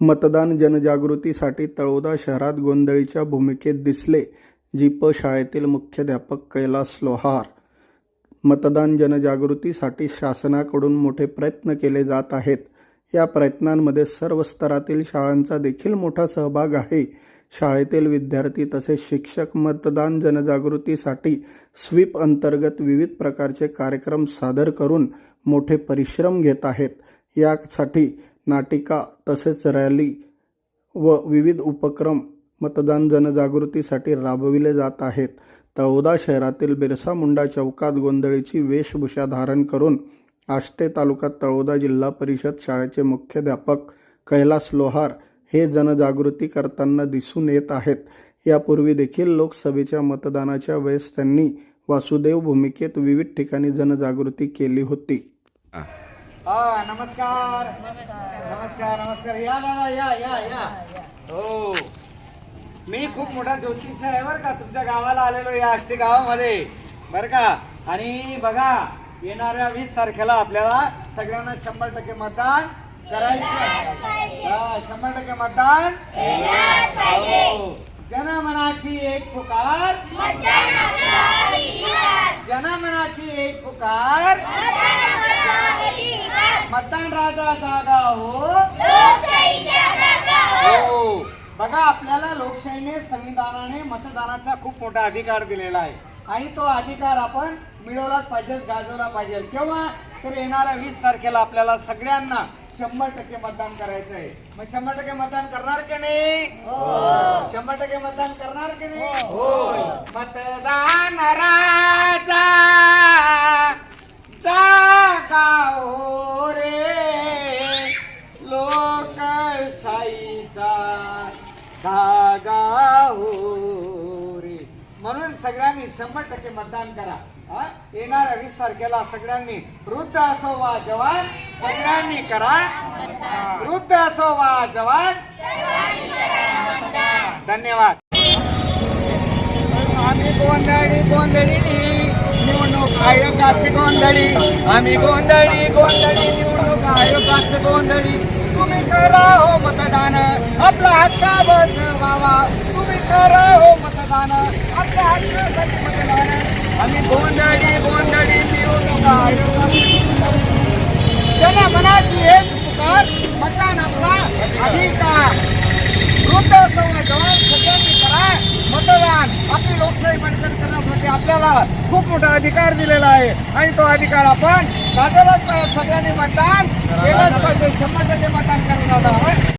मतदान जनजागृतीसाठी तळोदा शहरात गोंधळीच्या भूमिकेत दिसले जीप शाळेतील मुख्याध्यापक कैलास लोहार. मतदान जनजागृतीसाठी शासनाकडून मोठे प्रयत्न केले जात आहेत. या प्रयत्नांमध्ये सर्व स्तरातील शाळांचा देखील मोठा सहभाग आहे. शाळेतील विद्यार्थी तसेच शिक्षक मतदान जनजागृतीसाठी स्वीप अंतर्गत विविध प्रकारचे कार्यक्रम सादर करून मोठे परिश्रम घेत आहेत. यासाठी नाटिका तसेच रॅली व विविध उपक्रम मतदान जनजागृतीसाठी राबविले जात आहेत. तळोदा शहरातील बिरसा मुंडा चौकात गोंधळीची वेशभूषा धारण करून आष्टे तालुका तळोदा जिल्हा परिषद शाळेचे मुख्याध्यापक कैलास लोहार हे जनजागृती करताना दिसून येत आहेत. यापूर्वी देखील लोकसभेच्या मतदानाच्या वेळेस त्यांनी वासुदेव भूमिकेत विविध ठिकाणी जनजागृती केली होती. हा नमस्कार. नमस्कार नमस्कार. या दादा या या या हो. मी खूप मोठा ज्योतिष आहे बरं का. तुमच्या गावाला आलेलो या आष्टी गावामध्ये. बरं का? आणि बघा येणाऱ्या वीस तारखेला आपल्याला सगळ्यांना शंभर टक्के मतदान करायचं शंभर टक्के मतदान हो. जनमनाची एक पुकार. जनमनाची एक पुकार. मतदान राजा जागा हो. हो. बघा आपल्याला लोकशाहीने संविधानाने मतदानाचा खूप मोठा अधिकार दिलेला आहे. आणि तो अधिकार आपण मिळवलाच पाहिजे गाजवला पाहिजे. केव्हा? तर येणाऱ्या वीस तारखेला आपल्याला सगळ्यांना शंभर टक्के मतदान करायचं आहे. मग शंभर टक्के मतदान करणार की नाही? शंभर टक्के मतदान करणार की नाही? मतदान म्हणून सगळ्यांनी शंभर टक्के मतदान करा. येणाऱ्या वीस तारखेला सगळ्यांनी वृद्ध असो वा जवान सगळ्यांनी करा. वृद्ध असो वा जवान धन्यवाद. आम्ही गोंधळी गोंधळी निवडणूक आयोगाची गोंधळी. आम्ही गोंधळी गोंधळी निवडणूक आयोगाची गोंधळी. तुम्ही करा हो मतदान. आपला हक्का बसवावा. तुम्ही करा हो मतदान आपल्या आम्ही गोंधळी गोंधळी निवडणूक एक पुकार मतदान आपला अधिकार. वृद्ध असो वा सगळ्यांनी करा मतदान आपली लोकशाही बळकट करण्यासाठी आपल्याला खूप मोठा अधिकार दिलेला आहे. आणि तो अधिकार आपण गाजवलाच सगळ्यांनी मतदान केलंच पाहिजे. शंभर मतदान करणार आहोत.